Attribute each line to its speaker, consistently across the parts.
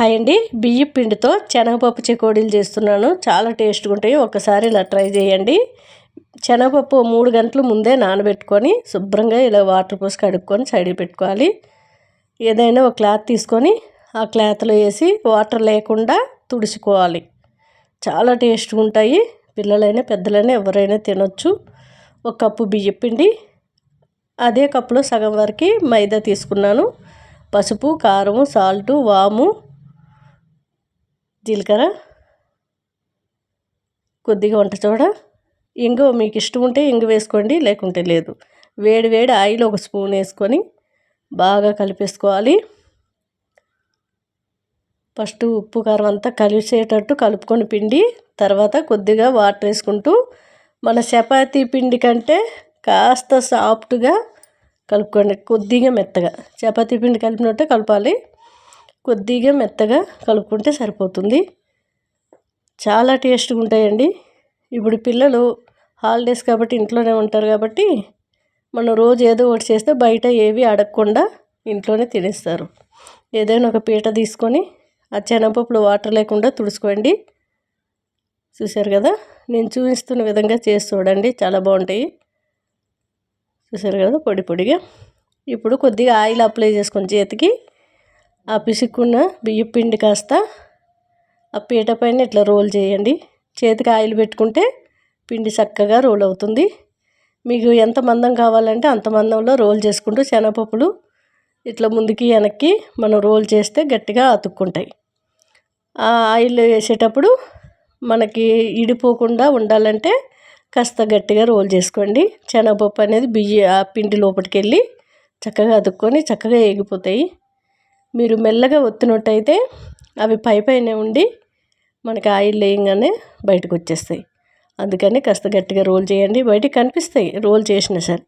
Speaker 1: Hi అండి. బియ్య పిండితో శనగపప్పు చెకోడీలు చేస్తున్నాను. చాలా టేస్ట్గా ఉంటాయి ఒకసారి ఇలా ట్రై చేయండి. శనగపప్పు మూడు గంటలు ముందే నానబెట్టుకొని శుభ్రంగా ఇలా వాటర్ పోసి కడుక్కొని సైడ్ పెట్టుకోవాలి. ఏదైనా ఒక క్లాత్ తీసుకొని ఆ క్లాత్లో వేసి వాటర్ లేకుండా తుడుచుకోవాలి. చాలా టేస్ట్గా ఉంటాయి పిల్లలైనా పెద్దలైనా ఎవరైనా తినొచ్చు. ఒక కప్పు బియ్య పిండి. అదే కప్పులో సగం వరకు మైదా తీసుకున్నాను. పసుపు కారం సాల్టు వాము జీలకర్ర కొద్దిగా వంట చూడ ఇంగు మీకు ఇష్టం ఉంటే ఇంగు వేసుకోండి లేకుంటే లేదు. వేడి వేడి ఆయిల్ ఒక స్పూన్ వేసుకొని బాగా కలిపేసుకోవాలి. ఫస్ట్ ఉప్పు కారం అంతా కలిసేటట్టు కలుపుకొని పిండి తర్వాత కొద్దిగా వాటర్ వేసుకుంటూ మన చపాతీ పిండి కంటే కాస్త సాఫ్ట్గా కలుపుకోండి కొద్దిగా మెత్తగా. చపాతీ పిండి కలిపినట్టే కలపాలి. కొద్దిగా మెత్తగా కలుపుకుంటే సరిపోతుంది. చాలా టేస్ట్గా ఉంటాయండి. ఇప్పుడు పిల్లలు హాలిడేస్ కాబట్టి ఇంట్లోనే ఉంటారు కాబట్టి మనం రోజు ఏదో ఒకటి చేస్తే బయట ఏవి అడగకుండా ఇంట్లోనే తినేస్తారు. ఏదైనా ఒక పీట తీసుకొని ఆ శనగపప్పులు వాటర్ లేకుండా తుడుచుకోండి. చూశారు కదా? నేను చూపిస్తున్న విధంగా చేసి చూడండి. చాలా బాగుంటాయి. చూశారు కదా? పొడి పొడిగా. ఇప్పుడు కొద్దిగా ఆయిల్ అప్లై చేసుకొని చేతికి ఆ పిసుక్కున్న బియ్యం పిండి కాస్త ఆ పీట పైన ఇట్లా రోల్ చేయండి. చేతికి ఆయిల్ పెట్టుకుంటే పిండి చక్కగా రోల్ అవుతుంది. మీకు ఎంత మందం కావాలంటే అంత మందంలో రోల్ చేసుకుంటూ శనగపప్పులు ఇట్లా ముందుకి వెనక్కి మనం రోల్ చేస్తే గట్టిగా అతుక్కుంటాయి. ఆ ఆయిల్ వేసేటప్పుడు మనకి ఇడిపోకుండా ఉండాలంటే కాస్త గట్టిగా రోల్ చేసుకోండి. శనగపప్పు అనేది బియ్య ఆ పిండి లోపలికి వెళ్ళి చక్కగా అతుక్కొని చక్కగా ఏగిపోతాయి. మీరు మెల్లగా ఒత్తినట్టయితే అవి పై పైన ఉండి మనకి ఆయిల్ వేయంగానే బయటకు వచ్చేస్తాయి. అందుకని కాస్త గట్టిగా రోల్ చేయండి. బయటికి కనిపిస్తాయి రోల్ చేసినా సరే.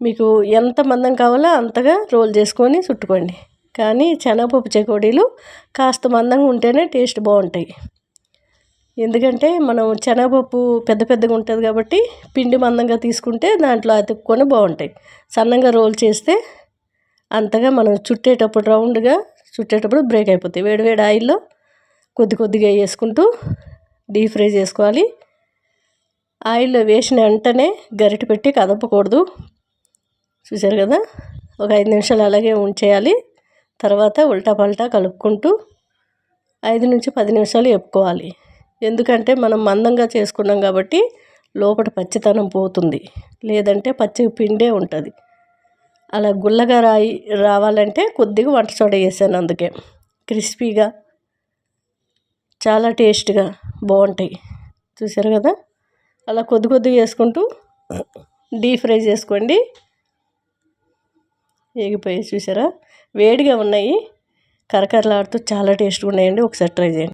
Speaker 1: మీకు ఎంత మందం కావాలో అంతగా రోల్ చేసుకొని చుట్టుకోండి. కానీ శనగపప్పు చెకోడీలు కాస్త మందంగా ఉంటేనే టేస్ట్ బాగుంటాయి. ఎందుకంటే మనం శనగపప్పు పెద్ద పెద్దగా ఉంటుంది కాబట్టి పిండి మందంగా తీసుకుంటే దాంట్లో అతుక్కొని బాగుంటాయి. సన్నంగా రోల్ చేస్తే అంతగా మనం చుట్టేటప్పుడు రౌండ్గా చుట్టేటప్పుడు బ్రేక్ అయిపోతాయి. వేడివేడి ఆయిల్లో కొద్ది కొద్దిగా వేసుకుంటూ డీప్ ఫ్రై చేసుకోవాలి. ఆయిల్లో వేసిన వెంటనే గరిటె పెట్టి కదపకూడదు. చూశారు కదా? ఒక ఐదు నిమిషాలు అలాగే ఉంచేయాలి. తర్వాత ఉల్టా పల్టా కలుపుకుంటూ ఐదు నుంచి పది నిమిషాలు ఎప్పుకోవాలి ఎందుకంటే మనం మందంగా చేసుకున్నాం కాబట్టి లోపల పచ్చితనం పోతుంది. లేదంటే పచ్చి పిండే ఉంటుంది. అలా గుల్లగా రాయి రావాలంటే కొద్దిగా వంట సోడా వేసాను అందుకే. క్రిస్పీగా చాలా టేస్ట్గా బాగుంటాయి. చూసారు కదా? అలా కొద్ది కొద్దిగా వేసుకుంటూ డీప్ ఫ్రై చేసుకోండి. వేగిపోయి చూసారా వేడిగా ఉన్నాయి. కరకరలాడుతూ చాలా టేస్ట్గా ఉన్నాయండి. ఒకసారి ట్రై చేయండి.